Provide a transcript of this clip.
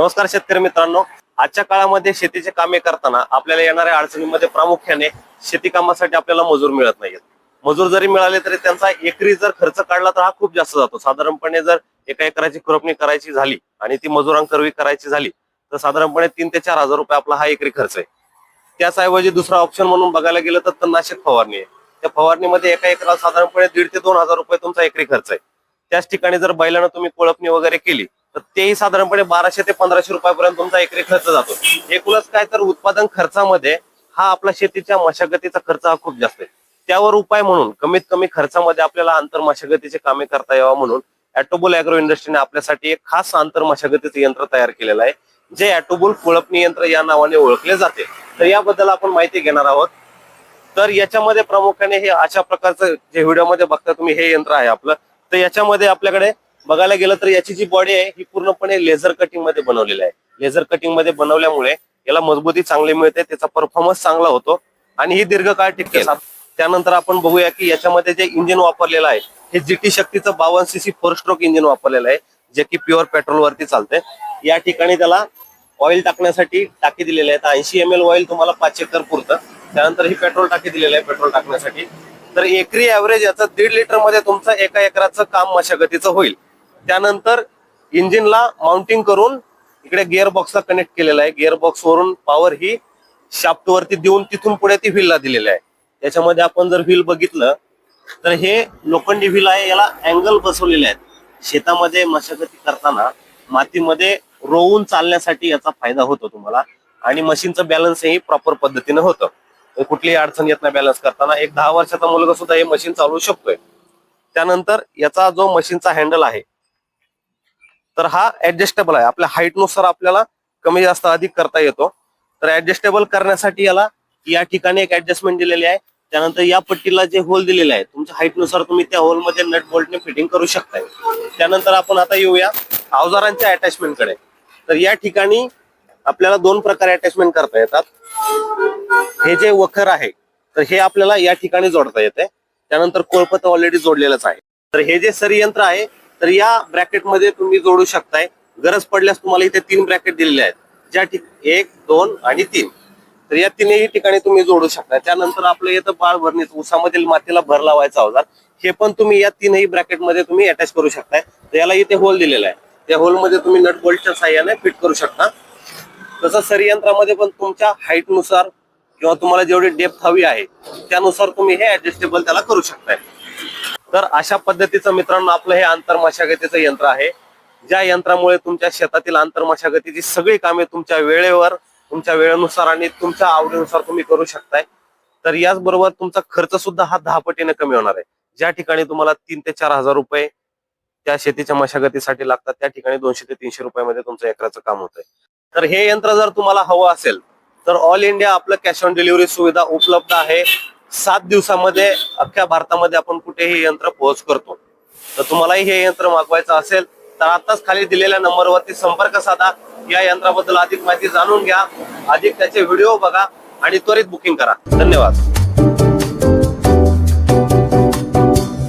नमस्कार शेतकरी मित्रांनो. आजच्या काळामध्ये शेतीचे कामे करताना आपल्याला येणाऱ्या अडचणीमध्ये प्रामुख्याने शेती कामासाठी आपल्याला मजूर मिळत नाहीत मजूर जरी मिळाले तरी त्यांचा एकरी जर खर्च काढला तर हा खूप जास्त जातो. साधारणपणे जर एका एकराची खुरपणी करायची झाली आणि ती मजुरांकरवी करायची झाली तर साधारणपणे तीन ते चार हजार रुपये आपला हा एकरी खर्च आहे. त्याचऐवजी दुसरा ऑप्शन म्हणून बघायला गेलं तर तणनाशक फवारणी आहे. त्या फवारणीमध्ये एका एकराला साधारणपणे दीड ते दोन हजार रुपये तुमचा एकरी खर्च आहे. त्याच ठिकाणी जर बैलानं तुम्ही कोळपणी वगैरे केली तर तेही साधारणपणे बाराशे ते पंधराशे रुपयापर्यंत तुमचा एकरी खर्च जातो. एकूणच काय तर उत्पादन खर्चामध्ये हा आपला शेतीच्या मशागतीचा खर्च हा खूप जास्त आहे. त्यावर उपाय म्हणून कमीत कमी खर्चामध्ये आपल्याला आंतर मशागतीचे कामे करता यावं म्हणून ऍटोबुल अॅग्रो इंडस्ट्रीने आपल्यासाठी एक खास आंतर मशागतीचं यंत्र तयार केलेलं आहे जे ऍटोबुल कोळपणी यंत्र या नावाने ओळखले जाते. तर याबद्दल आपण माहिती घेणार आहोत. तर याच्यामध्ये प्रामुख्याने हे अशा प्रकारचं जे व्हिडिओमध्ये बघता तुम्ही हे यंत्र आहे आपलं. तर याच्यामध्ये आपल्याकडे बघायला गेलं तर याची जी बॉडी आहे ही पूर्णपणे लेझर कटिंगमध्ये बनवलेली आहे. लेझर कटिंगमध्ये बनवल्यामुळे याला मजबूती चांगली मिळते त्याचा परफॉर्मन्स चांगला होतो आणि ही दीर्घकाळ टिकते त्यानंतर आपण बघूया की याच्यामध्ये जे इंजिन वापरलेलं आहे हे जीटी शक्तीचं बावन्न सीसी फोर स्ट्रोक इंजिन वापरलेलं आहे जे की प्युअर पेट्रोल वरती चालते या ठिकाणी त्याला ऑइल टाकण्यासाठी टाकी दिलेली आहे ऐंशी एम एल ऑइल तुम्हाला पाच एकर पुरतं. त्यानंतर ही पेट्रोल टाकी दिलेली आहे पेट्रोल टाकण्यासाठी. तर एकरी ऍव्हरेज याचं दीड लिटरमध्ये तुमचं एका एकराचं काम मशागतीचं होईल. त्यानंतर इंजिनला माउंटिंग करून इकडे गिअर बॉक्सला कनेक्ट केलेला आहे. गिअर बॉक्स वरून पॉवर ही शाफ्ट वरती देऊन तिथून पुढे ती व्हीलला दिलेली आहे. त्याच्यामध्ये आपण जर व्हील बघितलं तर हे लोखंडी व्हील आहे. याला अँगल बसवलेले आहेत. शेतामध्ये मशागती करताना मातीमध्ये रोवून चालण्यासाठी याचा फायदा होतो तुम्हाला. आणि मशीनचं बॅलन्स ही प्रॉपर पद्धतीने होतं. तर कुठलीही अडचण येत नाही बॅलन्स करताना. एक दहा वर्षाचा मुलगा सुद्धा हे मशीन चालवू शकतोय. त्यानंतर याचा जो मशीनचा हँडल आहे तर हा ऍडजस्टेबल आहे. आपल्या हाईटनुसार आपल्याला कमी जास्त अधिक करता येतो. तर ऍडजस्टेबल करण्यासाठी याला या ठिकाणी एक ऍडजस्टमेंट दिलेली आहे. त्यानंतर या पट्टीला जे होल दिलेले आहे तुमच्या हाईटनुसार तुम्ही त्या होलमध्ये नट बोल्टने फिटिंग करू शकताय. त्यानंतर आपण आता येऊया अवजारांच्या अटॅचमेंटकडे तर या ठिकाणी आपल्याला दोन प्रकारे अटॅचमेंट करता येतात. हे जे वखर आहे तर हे आपल्याला या ठिकाणी जोडता येते. त्यानंतर कोळपत ऑलरेडी जोडलेलंच आहे. तर हे जे सरयंत्र आहे तर या ब्रॅकेटमध्ये तुम्ही जोडू शकताय. गरज पडल्यास तुम्हाला इथे तीन ब्रॅकेट दिलेले आहेत. ज्या ठिक एक दोन आणि तीन. तर या तीनही ठिकाणी तुम्ही जोडू शकता. त्यानंतर आपलं येतं बाळ भरणीच उसामधील मातीला भर लावायचा अवजार हे पण तुम्ही या तीनही ब्रॅकेटमध्ये तुम्ही अटॅच करू शकताय. तर याला इथे होल दिलेला आहे. त्या होलमध्ये तुम्ही नट बोल्टच्या साह्याने फिट करू शकता. तसं सरी यंत्रामध्ये पण तुमच्या हाईटनुसार किंवा तुम्हाला जेवढी डेप्थ हवी आहे त्यानुसार तुम्ही हे ऍडजस्टेबल त्याला करू शकताय. तर अशा पद्धतीचं मित्रांनो आपलं हे आंतरमशागतीचं यंत्र आहे. ज्या यंत्रामुळे तुमच्या शेतातील आंतरमशागतीची सगळी कामे तुमच्या वेळेवर तुमच्या वेळेनुसार आणि तुमच्या आवडीनुसार तुम्ही करू शकताय. तर याचबरोबर तुमचा खर्च सुद्धा हा दहा पटीने कमी होणार आहे. ज्या ठिकाणी तुम्हाला तीन ते चार हजार रुपये त्या शेतीच्या मशागतीसाठी लागतात त्या ठिकाणी दोनशे ते तीनशे रुपयामध्ये तुमचं एकराचं काम होतंय. तर हे यंत्र जर तुम्हाला हवं असेल तर ऑल इंडिया आपलं कॅश ऑन डिलिव्हरी सुविधा उपलब्ध आहे. सात दिवसामध्ये अख्ख्या भारतामध्ये आपण कुठेही यंत्र पोहोच करतो. तर तुम्हालाही हे यंत्र मागवायचं असेल तर आताच खाली दिलेल्या नंबरवरती संपर्क साधा. या यंत्राबद्दल अधिक माहिती जाणून घ्या. अधिक त्याचे व्हिडिओ बघा आणि त्वरित बुकिंग करा. धन्यवाद.